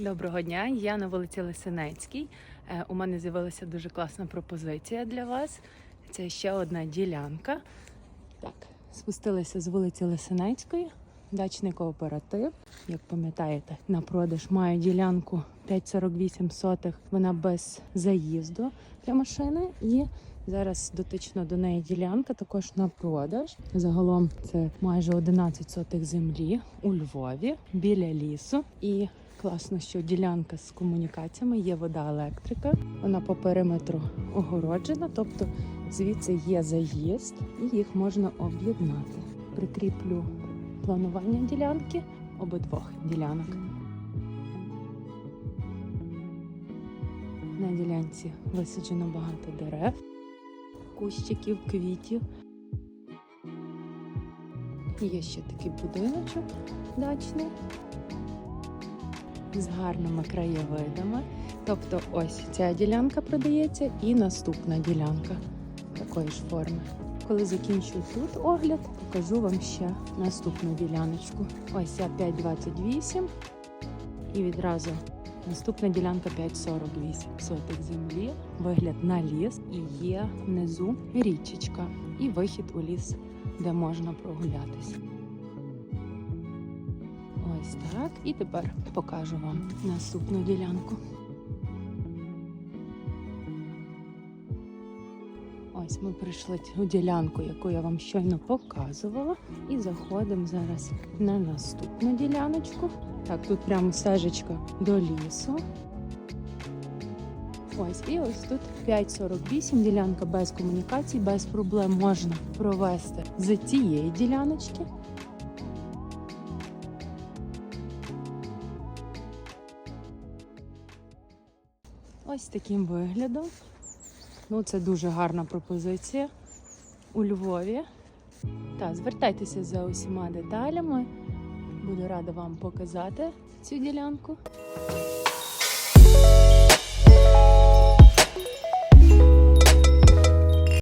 Доброго дня, я на вулиці Лисинецькій. Е, У мене з'явилася дуже класна пропозиція для вас. Це ще одна ділянка. Так, спустилися з вулиці Лисинецької, дачний кооператив. Як пам'ятаєте, на продаж маю ділянку 5,48 сотих. Вона без заїзду для машини. І зараз дотично до неї ділянка також на продаж. Загалом це майже 11 сотих землі у Львові біля лісу. І Класно, що ділянка з комунікаціями є вода, електрика. Вона по периметру огороджена, тобто звідси є заїзд і їх можна об'єднати. Прикріплю планування ділянки обидвох ділянок. На ділянці висаджено багато дерев, кущиків, квітів. Є ще такий будиночок дачний з гарними краєвидами. Тобто ось ця ділянка продається і наступна ділянка такої ж форми. Коли закінчу тут огляд, покажу вам ще наступну діляночку. Ось ця 5,28 і відразу наступна ділянка 5,48 сотих землі, вигляд на ліс і є внизу річечка і вихід у ліс, де можна прогулятися. Ось так. І тепер покажу вам наступну ділянку. Ось ми прийшли цю ділянку, яку я вам щойно показувала. І заходимо зараз на наступну діляночку. Так, тут прямо стежечка до лісу. Ось, і ось тут 5,48 ділянка без комунікацій, без проблем можна провести з цієї діляночки. Ось таким виглядом. Ну, це дуже гарна пропозиція у Львові. Та, звертайтеся за усіма деталями. Буду рада вам показати цю ділянку.